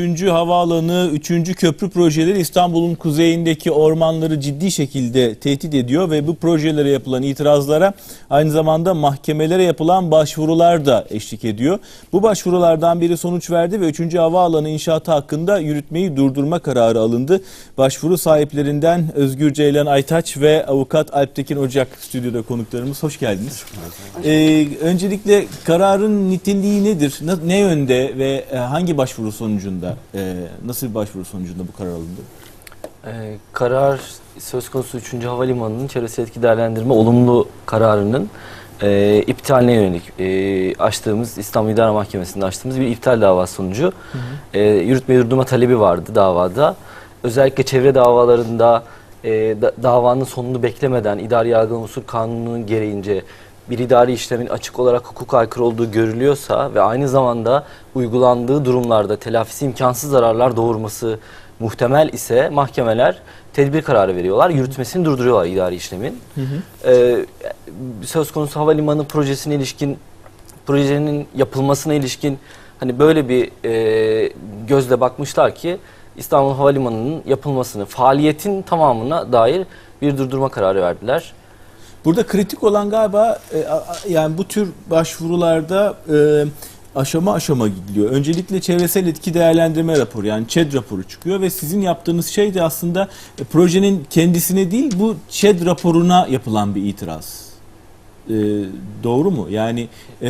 Üçüncü havaalanı, üçüncü köprü projeleri İstanbul'un kuzeyindeki ormanları ciddi şekilde tehdit ediyor ve bu projelere yapılan itirazlara aynı zamanda mahkemelere yapılan başvurular da eşlik ediyor. Bu başvurulardan biri sonuç verdi ve üçüncü havaalanı inşaatı hakkında yürütmeyi durdurma kararı alındı. Başvuru sahiplerinden Özgür Ceylan Aytaç ve avukat Alptekin Ocak stüdyoda konuklarımız. Hoş geldiniz. Ee, öncelikle kararın niteliği nedir? Ne yönde ve e, hangi başvuru sonucunda, e, nasıl bir başvuru sonucunda bu karar alındı? Ee, karar söz konusu 3. Havalimanı'nın çevresel etki değerlendirme olumlu kararının e, iptaline yönelik e, açtığımız İstanbul İdare Mahkemesi'nde açtığımız bir iptal davası sonucu e, yürütme durdurma talebi vardı davada. Özellikle çevre davalarında e, da- davanın sonunu beklemeden idari yargılama usul kanununun gereğince bir idari işlemin açık olarak hukuka aykırı olduğu görülüyorsa ve aynı zamanda uygulandığı durumlarda telafisi imkansız zararlar doğurması muhtemel ise mahkemeler tedbir kararı veriyorlar. Yürütmesini durduruyorlar idari işlemin. Ee, söz konusu havalimanı projesine ilişkin projenin yapılmasına ilişkin hani böyle bir e, gözle bakmışlar ki İstanbul Havalimanı'nın yapılmasını, faaliyetin tamamına dair bir durdurma kararı verdiler. Burada kritik olan galiba e, yani bu tür başvurularda e, aşama aşama gidiliyor. Öncelikle çevresel etki değerlendirme raporu yani ÇED raporu çıkıyor ve sizin yaptığınız şey de aslında e, projenin kendisine değil bu ÇED raporuna yapılan bir itiraz. E, doğru mu? Yani e,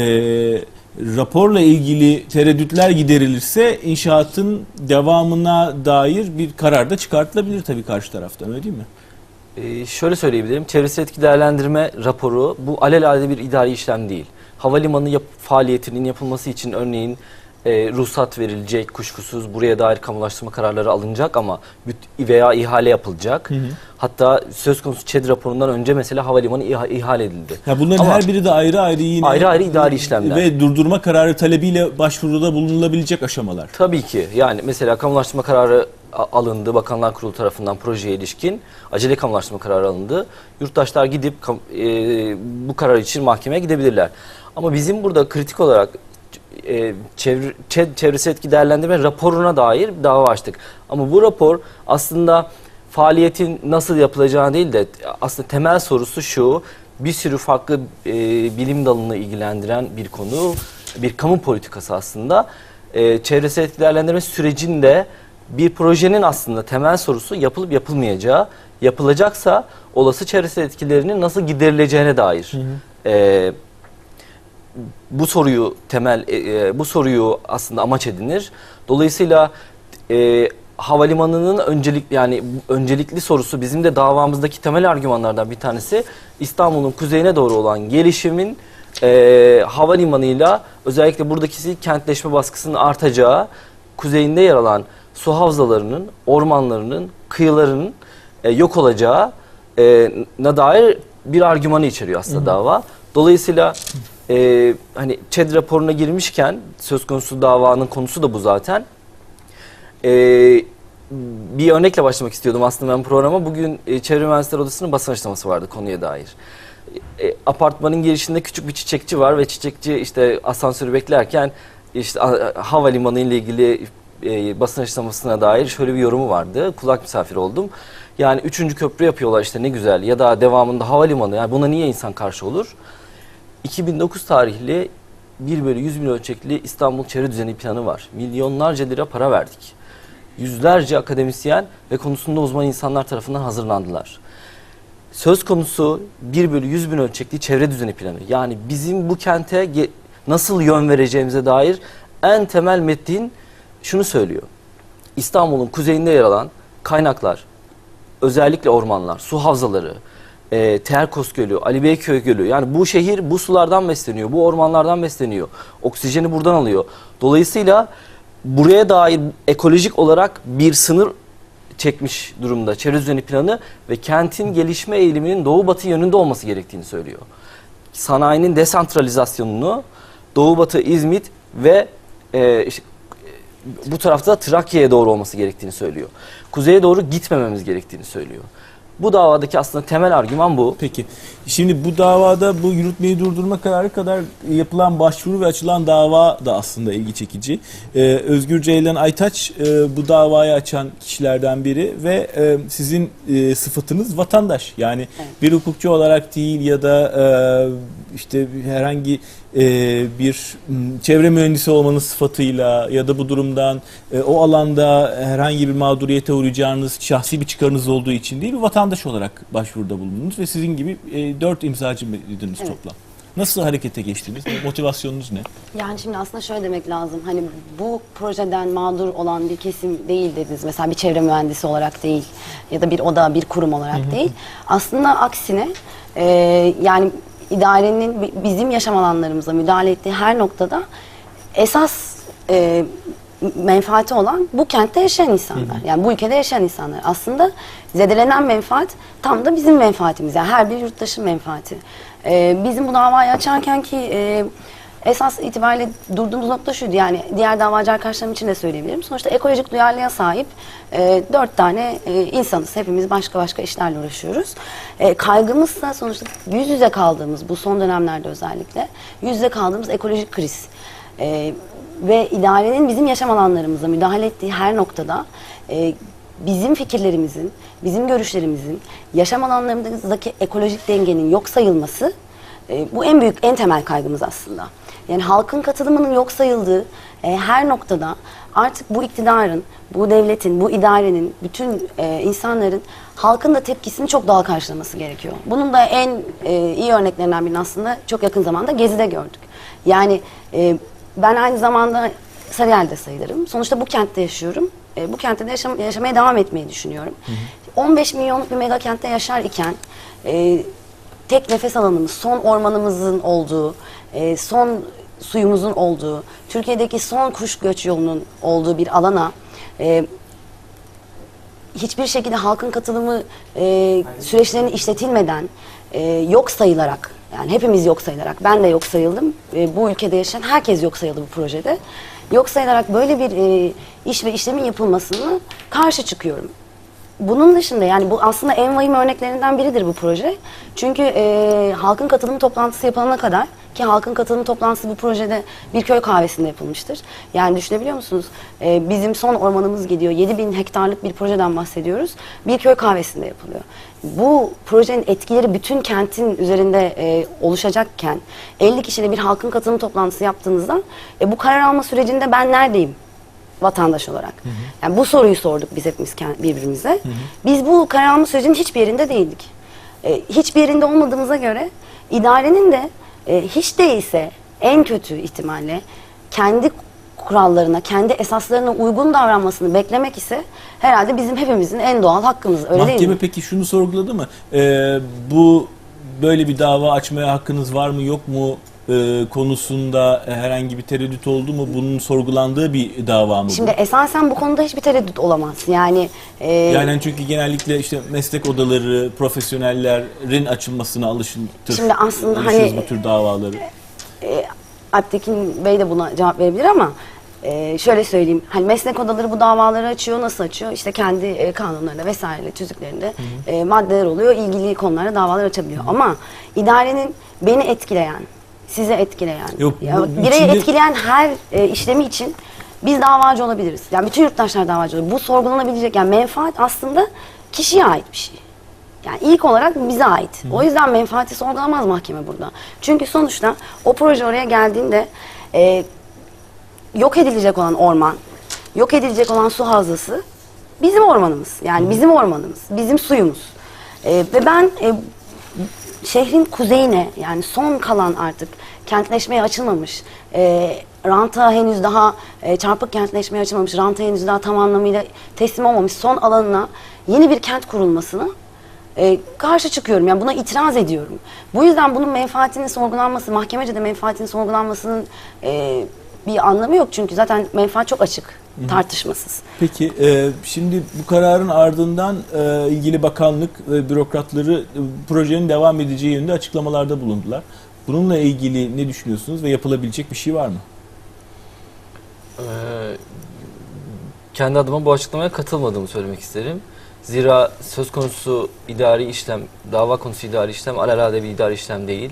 raporla ilgili tereddütler giderilirse inşaatın devamına dair bir karar da çıkartılabilir tabii karşı taraftan öyle değil mi? Ee, şöyle söyleyebilirim. Çevresel etki değerlendirme raporu bu alelade bir idari işlem değil. Havalimanı yap- faaliyetinin yapılması için örneğin e, ruhsat verilecek kuşkusuz buraya dair kamulaştırma kararları alınacak ama veya ihale yapılacak. Hatta söz konusu ÇED raporundan önce mesela havalimanı iha- ihale edildi. Ya bunların Ama- her biri de ayrı ayrı yine Ayrı ayrı idari işlemler. ve durdurma kararı talebiyle başvuruda bulunulabilecek aşamalar. Tabii ki. Yani mesela kamulaştırma kararı alındı Bakanlar Kurulu tarafından projeye ilişkin. Acele kamulaştırma kararı alındı. Yurttaşlar gidip e, bu karar için mahkemeye gidebilirler. Ama bizim burada kritik olarak e, çevre, çe- çevresel etki değerlendirme raporuna dair dava açtık. Ama bu rapor aslında faaliyetin nasıl yapılacağını değil de aslında temel sorusu şu. Bir sürü farklı e, bilim dalını ilgilendiren bir konu, bir kamu politikası aslında. E, çevresel etki değerlendirme sürecinde bir projenin aslında temel sorusu yapılıp yapılmayacağı, yapılacaksa olası çevresel etkilerinin nasıl giderileceğine dair. E, bu soruyu temel e, e, bu soruyu aslında amaç edinir. Dolayısıyla e, havalimanının öncelik yani öncelikli sorusu bizim de davamızdaki temel argümanlardan bir tanesi İstanbul'un kuzeyine doğru olan gelişimin e, havalimanıyla özellikle buradaki kentleşme baskısının artacağı kuzeyinde yer alan su havzalarının, ormanlarının, kıyılarının e, yok olacağı e, na dair bir argümanı içeriyor aslında dava. Dolayısıyla e, hani ÇED raporuna girmişken söz konusu davanın konusu da bu zaten. E, bir örnekle başlamak istiyordum aslında ben programa. Bugün e, Çevre Mühendisleri Odası'nın basın açıklaması vardı konuya dair. E, apartmanın girişinde küçük bir çiçekçi var ve çiçekçi işte asansörü beklerken işte havalimanı ile ilgili e, basın açıklamasına dair şöyle bir yorumu vardı. Kulak misafiri oldum. Yani üçüncü köprü yapıyorlar işte ne güzel ya da devamında havalimanı. Yani buna niye insan karşı olur? 2009 tarihli 1 bölü 100 bin ölçekli İstanbul Çevre Düzeni Planı var. Milyonlarca lira para verdik. Yüzlerce akademisyen ve konusunda uzman insanlar tarafından hazırlandılar. Söz konusu 1 bölü 100 bin ölçekli çevre düzeni planı. Yani bizim bu kente nasıl yön vereceğimize dair en temel metin şunu söylüyor. İstanbul'un kuzeyinde yer alan kaynaklar, özellikle ormanlar, su havzaları, e, Terkos Gölü, Ali Beyköy Gölü. Yani bu şehir bu sulardan besleniyor, bu ormanlardan besleniyor. Oksijeni buradan alıyor. Dolayısıyla buraya dair ekolojik olarak bir sınır çekmiş durumda çevre düzeni planı ve kentin gelişme eğiliminin doğu batı yönünde olması gerektiğini söylüyor. Sanayinin desantralizasyonunu doğu batı İzmit ve e, işte, bu tarafta Trakya'ya doğru olması gerektiğini söylüyor. Kuzeye doğru gitmememiz gerektiğini söylüyor. Bu davadaki aslında temel argüman bu. Peki. Şimdi bu davada bu yürütmeyi durdurma kararı kadar yapılan başvuru ve açılan dava da aslında ilgi çekici. Ee, Özgür Ceylan Aytaç e, bu davayı açan kişilerden biri ve e, sizin e, sıfatınız vatandaş. Yani bir hukukçu olarak değil ya da e, işte herhangi bir m, çevre mühendisi olmanız sıfatıyla ya da bu durumdan e, o alanda herhangi bir mağduriyete uğrayacağınız şahsi bir çıkarınız olduğu için değil bir vatandaş olarak başvuruda bulundunuz ve sizin gibi e, dört imzacı mıydınız Evet. toplam? Nasıl harekete geçtiniz? Motivasyonunuz ne? Yani şimdi aslında şöyle demek lazım. Hani bu projeden mağdur olan bir kesim değil dediniz. Mesela bir çevre mühendisi olarak değil ya da bir oda, bir kurum olarak değil. Aslında aksine e, yani idarenin bi- bizim yaşam alanlarımıza müdahale ettiği her noktada esas e, menfaati olan bu kentte yaşayan insanlar. Yani bu ülkede yaşayan insanlar. Aslında zedelenen menfaat tam da bizim menfaatimiz. Yani her bir yurttaşın menfaati. E, bizim bu davayı açarken ki e, esas itibariyle durduğumuz nokta şuydu yani diğer davacı arkadaşlarım için de söyleyebilirim. Sonuçta ekolojik duyarlılığa sahip e, dört tane e, insanız. Hepimiz başka başka işlerle uğraşıyoruz. E, kaygımızsa sonuçta yüz yüze kaldığımız bu son dönemlerde özellikle yüz yüze kaldığımız ekolojik kriz. E, ve idarenin bizim yaşam alanlarımıza müdahale ettiği her noktada e, bizim fikirlerimizin, bizim görüşlerimizin, yaşam alanlarımızdaki ekolojik dengenin yok sayılması e, bu en büyük, en temel kaygımız aslında. Yani halkın katılımının yok sayıldığı e, her noktada artık bu iktidarın, bu devletin, bu idarenin, bütün e, insanların halkın da tepkisini çok doğal karşılaması gerekiyor. Bunun da en e, iyi örneklerinden birini aslında çok yakın zamanda Gezi'de gördük. Yani e, ben aynı zamanda Sarıyer'de sayılırım. Sonuçta bu kentte yaşıyorum. E, bu kentte de yaşam- yaşamaya devam etmeyi düşünüyorum. 15 milyonluk bir mega kentte yaşar iken e, tek nefes alanımız, son ormanımızın olduğu, e, son suyumuzun olduğu, Türkiye'deki son kuş göç yolunun olduğu bir alana e, hiçbir şekilde halkın katılımı e, süreçlerinin işletilmeden e, yok sayılarak yani hepimiz yok sayılarak ben de yok sayıldım E, bu ülkede yaşayan herkes yok sayıldı bu projede yok sayılarak böyle bir e, iş ve işlemin yapılmasını karşı çıkıyorum. Bunun dışında yani bu aslında en vahim örneklerinden biridir bu proje. Çünkü e, halkın katılım toplantısı yapılana kadar ki halkın katılım toplantısı bu projede bir köy kahvesinde yapılmıştır. Yani düşünebiliyor musunuz? E, bizim son ormanımız gidiyor. 7000 hektarlık bir projeden bahsediyoruz. Bir köy kahvesinde yapılıyor. Bu projenin etkileri bütün kentin üzerinde e, oluşacakken 50 kişiyle bir halkın katılım toplantısı yaptığınızda e, bu karar alma sürecinde ben neredeyim? Vatandaş olarak. Yani bu soruyu sorduk biz hepimiz birbirimize. Biz bu karar alma sürecinin hiçbir yerinde değildik. E, hiçbir yerinde olmadığımıza göre idarenin de e, hiç değilse en kötü ihtimalle kendi kurallarına, kendi esaslarına uygun davranmasını beklemek ise herhalde bizim hepimizin en doğal hakkımız. Öyle değil Mahkeme mi? peki şunu sorguladı mı? Ee, bu böyle bir dava açmaya hakkınız var mı yok mu e, konusunda herhangi bir tereddüt oldu mu? Bunun sorgulandığı bir dava mı bu? Şimdi esasen bu konuda hiçbir tereddüt olamaz. Yani e, Yani hani çünkü genellikle işte meslek odaları, profesyonellerin açılmasına alışıntır. Şimdi aslında alışırız hani- bu tür davaları. e, Alptekin Bey de buna cevap verebilir ama e, şöyle söyleyeyim. Hani meslek odaları bu davaları açıyor. Nasıl açıyor? İşte kendi e, kanunlarında vesaire tüzüklerinde e, maddeler oluyor. ilgili konulara davalar açabiliyor. Ama idarenin beni etkileyen, size etkileyen, Yok, ya, bireyi içinde- etkileyen her e, işlemi için biz davacı olabiliriz. Yani bütün yurttaşlar davacı olabilir. Bu sorgulanabilecek yani menfaat aslında kişiye ait bir şey. Yani ilk olarak bize ait. O yüzden menfaati sorgulamaz mahkeme burada. Çünkü sonuçta o proje oraya geldiğinde e, yok edilecek olan orman, yok edilecek olan su havzası bizim ormanımız. Yani bizim ormanımız, bizim suyumuz. E, ve ben e, şehrin kuzeyine yani son kalan artık kentleşmeye açılmamış, e, ranta henüz daha e, çarpık kentleşmeye açılmamış, ranta henüz daha tam anlamıyla teslim olmamış son alanına yeni bir kent kurulmasını e, karşı çıkıyorum. Yani buna itiraz ediyorum. Bu yüzden bunun menfaatinin sorgulanması, mahkemece de menfaatinin sorgulanmasının e, bir anlamı yok. Çünkü zaten menfaat çok açık, tartışmasız. Peki e, şimdi bu kararın ardından e, ilgili bakanlık ve bürokratları e, projenin devam edeceği yönünde açıklamalarda bulundular. Bununla ilgili ne düşünüyorsunuz ve yapılabilecek bir şey var mı? Ee, kendi adıma bu açıklamaya katılmadığımı söylemek isterim. Zira söz konusu idari işlem, dava konusu idari işlem alelade bir idari işlem değil.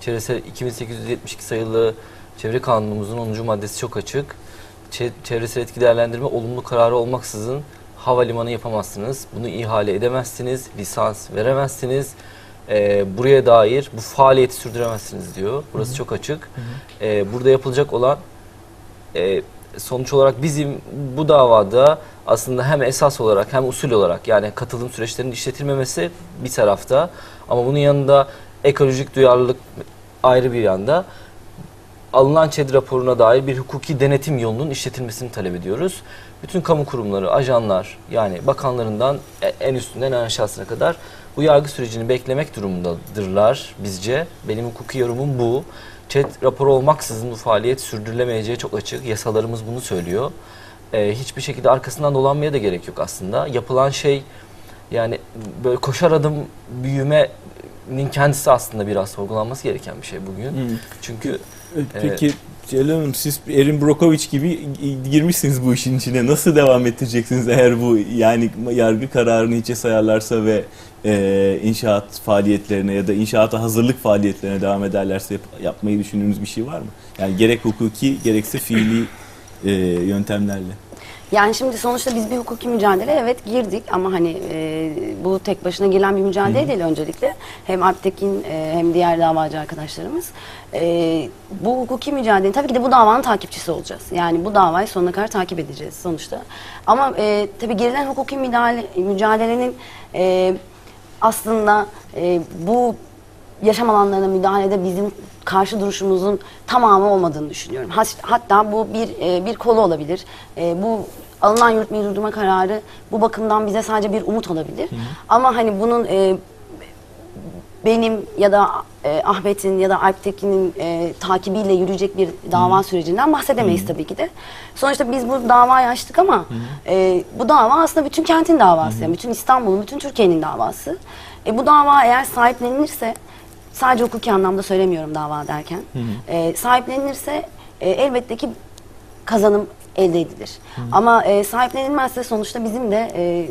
Çevresel 2872 sayılı Çevre Kanunumuzun 10. maddesi çok açık. Çe- çevresel etki değerlendirme olumlu kararı olmaksızın havalimanı yapamazsınız. Bunu ihale edemezsiniz, lisans veremezsiniz. Ee, buraya dair bu faaliyeti sürdüremezsiniz diyor. Burası çok açık. Ee, burada yapılacak olan e, sonuç olarak bizim bu davada aslında hem esas olarak hem usul olarak yani katılım süreçlerinin işletilmemesi bir tarafta ama bunun yanında ekolojik duyarlılık ayrı bir yanda alınan ÇED raporuna dair bir hukuki denetim yolunun işletilmesini talep ediyoruz. Bütün kamu kurumları, ajanlar yani bakanlarından e- en üstünden en aşağısına kadar bu yargı sürecini beklemek durumundadırlar bizce. Benim hukuki yorumum bu. ÇED raporu olmaksızın bu faaliyet sürdürülemeyeceği çok açık. Yasalarımız bunu söylüyor. Ee, hiçbir şekilde arkasından dolanmaya da gerek yok aslında. Yapılan şey yani böyle koşar adım büyümenin kendisi aslında biraz sorgulanması gereken bir şey bugün. Hı. Çünkü Peki Celal Hanım siz Erin Brockovich gibi girmişsiniz bu işin içine. Nasıl devam ettireceksiniz eğer bu yani yargı kararını hiçe sayarlarsa ve e, inşaat faaliyetlerine ya da inşaata hazırlık faaliyetlerine devam ederlerse yap- yapmayı düşündüğünüz bir şey var mı? Yani gerek hukuki gerekse fiili e, yöntemlerle. Yani şimdi sonuçta biz bir hukuki mücadele evet girdik ama hani e, bu tek başına girilen bir mücadele değil öncelikle. Hem Alptekin e, hem diğer davacı arkadaşlarımız. E, bu hukuki mücadele tabii ki de bu davanın takipçisi olacağız. Yani bu davayı sonuna kadar takip edeceğiz sonuçta. Ama e, tabii girilen hukuki müdahale, mücadelenin e, aslında e, bu yaşam alanlarına müdahalede bizim karşı duruşumuzun tamamı olmadığını düşünüyorum. Has- Hatta bu bir e, bir kolu olabilir. E, bu alınan yürütmeyi durdurma kararı bu bakımdan bize sadece bir umut olabilir. Ama hani bunun e, benim ya da e, Ahmet'in ya da Alptekin'in e, takibiyle yürüyecek bir dava sürecinden bahsedemeyiz tabii ki de. Sonuçta biz bu davayı açtık ama e, bu dava aslında bütün kentin davası. Yani bütün İstanbul'un, bütün Türkiye'nin davası. E, bu dava eğer sahiplenilirse, sadece hukuki anlamda söylemiyorum dava derken, e, sahiplenilirse e, elbette ki kazanım elde edilir. Ama e, sahiplenilmezse sonuçta bizim de e,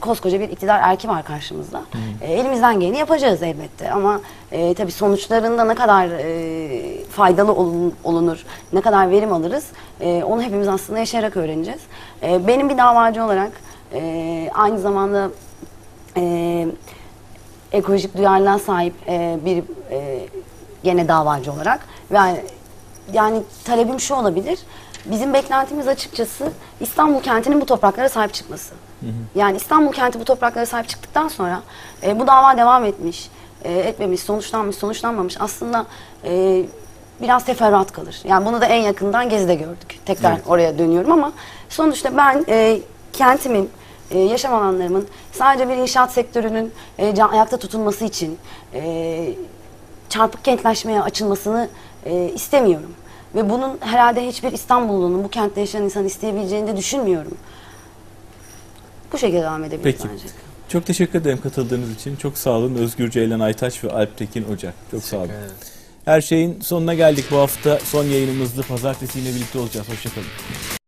koskoca bir iktidar erki var karşımızda. E, elimizden geleni yapacağız elbette ama e, tabii sonuçlarında ne kadar e, faydalı olun- olunur, ne kadar verim alırız e, onu hepimiz aslında yaşayarak öğreneceğiz. E, benim bir davacı olarak e, aynı zamanda e, ekolojik duyarlılığa sahip e, bir e, gene davacı olarak ve yani talebim şu olabilir. Bizim beklentimiz açıkçası İstanbul kentinin bu topraklara sahip çıkması. Yani İstanbul kenti bu topraklara sahip çıktıktan sonra e, bu dava devam etmiş, e, etmemiş, sonuçlanmış, sonuçlanmamış aslında e, biraz teferruat kalır. Yani bunu da en yakından Gezi'de gördük. Tekrar Evet. oraya dönüyorum ama sonuçta ben e, kentimin, e, yaşam alanlarımın sadece bir inşaat sektörünün e, can- ayakta tutulması için e, çarpık kentleşmeye açılmasını e, istemiyorum. Ve bunun herhalde hiçbir İstanbullunun, bu kentte yaşayan insan isteyebileceğini de düşünmüyorum. Bu şekilde devam edebiliriz Peki. bence. Çok teşekkür ederim katıldığınız için. Çok sağ olun. Özgür Ceylan Aytaç ve Alp Tekin Ocak. Çok sağ olun. Her şeyin sonuna geldik bu hafta. Son yayınımızdı. Pazartesi yine birlikte olacağız. Hoşçakalın.